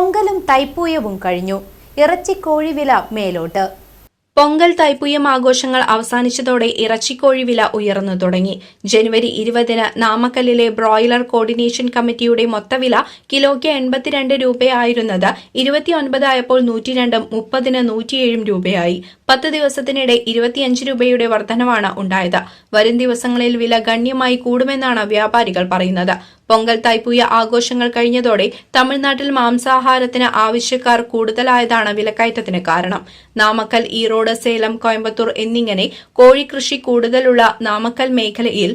പൊങ്കലും തൈപ്പൂയവും കഴിഞ്ഞു. ഇറച്ചിക്കോഴി വില മേലോട്ട്. പൊങ്കൽ തൈപ്പൂയം ആഘോഷങ്ങൾ അവസാനിച്ചതോടെ ഇറച്ചിക്കോഴി വില ഉയർന്നു തുടങ്ങി. ജനുവരി ഇരുപതിന് നാമക്കല്ലിലെ ബ്രോയിലർ കോർഡിനേഷൻ കമ്മിറ്റിയുടെ മൊത്തവില കിലോയ്ക്ക് എൺപത്തിരണ്ട് രൂപയായിരുന്നത് ഇരുപത്തിയൊൻപതായപ്പോൾ നൂറ്റിരണ്ടും മുപ്പതിന് നൂറ്റിയേഴും രൂപയായി. പത്ത് ദിവസത്തിനിടെ ഇരുപത്തിയഞ്ച് രൂപയുടെ വർധനവാണ് ഉണ്ടായത്. വരും ദിവസങ്ങളിൽ വില ഗണ്യമായി കൂടുമെന്നാണ് വ്യാപാരികൾ പറയുന്നത്. പൊങ്കൽ തൈപ്പൂയ ആഘോഷങ്ങൾ കഴിഞ്ഞതോടെ തമിഴ്നാട്ടിൽ മാംസാഹാരത്തിന് ആവശ്യക്കാർ കൂടുതലായതാണ് വിലക്കയറ്റത്തിന് കാരണം. നാമക്കൽ ഈറോഡ് സേലം കോയമ്പത്തൂർ എന്നിങ്ങനെ കോഴിക്കൃഷി കൂടുതലുള്ള നാമക്കൽ മേഖലയിൽ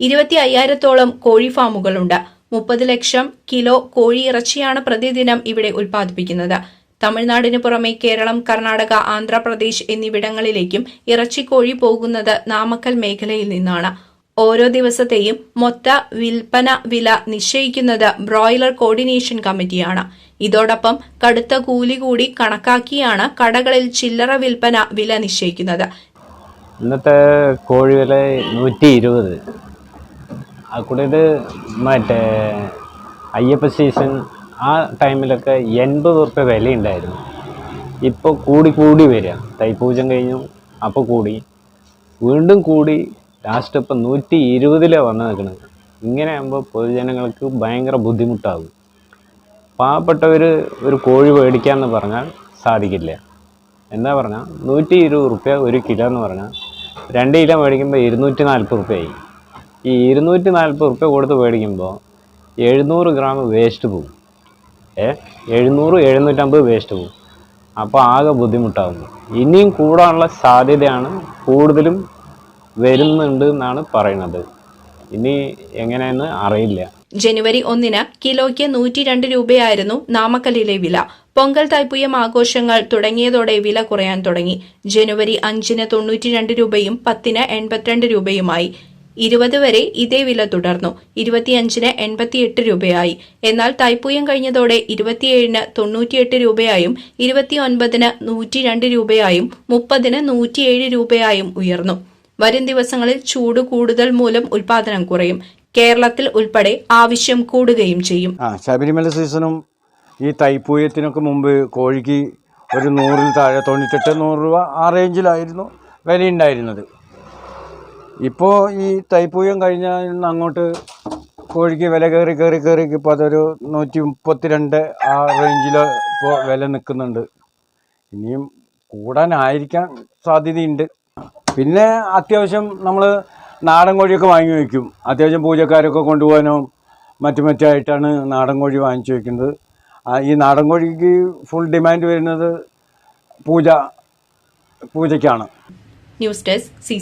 ഇരുപത്തി അയ്യായിരത്തോളം കോഴി ഫാമുകളുണ്ട്. മുപ്പത് ലക്ഷം കിലോ കോഴി ഇറച്ചിയാണ് പ്രതിദിനം ഇവിടെ ഉൽപ്പാദിപ്പിക്കുന്നത്. തമിഴ്നാടിന് പുറമെ കേരളം കർണാടക ആന്ധ്രാപ്രദേശ് എന്നിവിടങ്ങളിലേക്കും ഇറച്ചിക്കോഴി പോകുന്നത് നാമക്കൽ മേഖലയിൽ നിന്നാണ്. ഓരോ ദിവസത്തെയും മൊത്ത വിൽപ്പന വില നിശ്ചയിക്കുന്നത് ബ്രോയിലർ കോർഡിനേഷൻ കമ്മിറ്റിയാണ്. ഇതോടൊപ്പം കടുത്ത കൂലി കൂടി കണക്കാക്കിയാണ് കടകളിൽ ചില്ലറ വിൽപ്പന വില നിശ്ചയിക്കുന്നത്. ഇന്നത്തെ കോഴി വില നൂറ്റി ഇരുപത് ആ കൂടിയത് മറ്റേ അയ്യപ്പ സീസൺ ആ ടൈമിലൊക്കെ എൺപത് ഉറുപ്പ്യ വിലയുണ്ടായിരുന്നു. ഇപ്പോൾ കൂടി കൂടി വരിക. തൈപ്പൂജം കഴിഞ്ഞു. അപ്പോൾ കൂടി. വീണ്ടും കൂടി ലാസ്റ്റ് ഇപ്പം നൂറ്റി ഇരുപതിലേ വന്നു നിൽക്കുന്നത് ഇങ്ങനെ ആകുമ്പോൾ പൊതുജനങ്ങൾക്ക് ഭയങ്കര ബുദ്ധിമുട്ടാകും. പാവപ്പെട്ടവർ ഒരു കോഴി മേടിക്കാമെന്ന് പറഞ്ഞാൽ സാധിക്കില്ല. എന്താ പറഞ്ഞാൽ നൂറ്റി ഇരുപത് റുപ്യ ഒരു കിലോ എന്ന് പറഞ്ഞാൽ രണ്ട് കിലോ മേടിക്കുമ്പോൾ ഇരുന്നൂറ്റി നാൽപ്പത് റുപ്യയായി ഈ ഇരുന്നൂറ്റി നാൽപ്പത് റുപ്യ കൊടുത്ത് മേടിക്കുമ്പോൾ എഴുന്നൂറ് ഗ്രാം വേസ്റ്റ് പോകും. ഏ എഴുന്നൂറ് എഴുന്നൂറ്റമ്പത് വേസ്റ്റ് പോകും. അപ്പോൾ ആകെ ബുദ്ധിമുട്ടാകുന്നു ഇനിയും കൂടാനുള്ള സാധ്യതയാണ് കൂടുതലും വരുന്നുണ്ട് എന്നാണ് പറയുന്നത്. ഇനി എങ്ങനെയെന്ന് അറിയില്ല. ജനുവരി ഒന്നിന് കിലോയ്ക്ക് നൂറ്റി രണ്ട് രൂപയായിരുന്നു നാമക്കല്ലിലെ വില. പൊങ്കൽ തൈപ്പൂയം ആഘോഷങ്ങൾ തുടങ്ങിയതോടെ വില കുറയാൻ തുടങ്ങി. ജനുവരി അഞ്ചിന് തൊണ്ണൂറ്റി രണ്ട് രൂപയും പത്തിന് എൺപത്തിരണ്ട് രൂപയുമായി. ഇരുപത് വരെ ഇതേ വില തുടർന്നു. ഇരുപത്തിയഞ്ചിന് എൺപത്തിയെട്ട് രൂപയായി. എന്നാൽ തൈപ്പൂയം കഴിഞ്ഞതോടെ ഇരുപത്തിയേഴിന് തൊണ്ണൂറ്റിയെട്ട് രൂപയായും ഇരുപത്തിയൊൻപതിന് നൂറ്റി രണ്ട് രൂപയായും മുപ്പതിന് നൂറ്റിയേഴ് രൂപയായും ഉയർന്നു. വരും ദിവസങ്ങളിൽ ചൂട് കൂടുതൽ മൂലം ഉൽപാദനം കുറയും. കേരളത്തിൽ ഉൾപ്പെടെ ആവശ്യം കൂടുകയും ചെയ്യും. ശബരിമല സീസണും ഈ തൈപ്പൂയത്തിനൊക്കെ മുമ്പ് കോഴിക്ക് ഒരു നൂറിൽ താഴെ തൊണ്ണൂറ്റെട്ട് നൂറ് രൂപ ആ റേഞ്ചിലായിരുന്നു വിലയുണ്ടായിരുന്നത്. ഇപ്പോൾ ഈ തൈപ്പൂയം കഴിഞ്ഞാൽ അങ്ങോട്ട് കോഴിക്ക് വില കയറി കയറി കയറി ഇപ്പോൾ അതൊരു നൂറ്റി മുപ്പത്തിരണ്ട് ആ റേഞ്ചിൽ ഇപ്പോൾ വില നിൽക്കുന്നുണ്ട്. ഇനിയും കൂടാനായിരിക്കാൻ സാധ്യതയുണ്ട്. പിന്നെ അത്യാവശ്യം നമ്മൾ നാടൻ കോഴിയൊക്കെ വാങ്ങി വയ്ക്കും. അത്യാവശ്യം പൂജക്കാരൊക്കെ കൊണ്ടുപോകാനും മറ്റു മറ്റായിട്ടാണ് നാടൻ കോഴി വാങ്ങിച്ചു വയ്ക്കുന്നത്. ഈ നാടൻ കോഴിക്ക് ഫുൾ ഡിമാൻഡ് വരുന്നത് പൂജ പൂജയ്ക്കാണ്. News desk C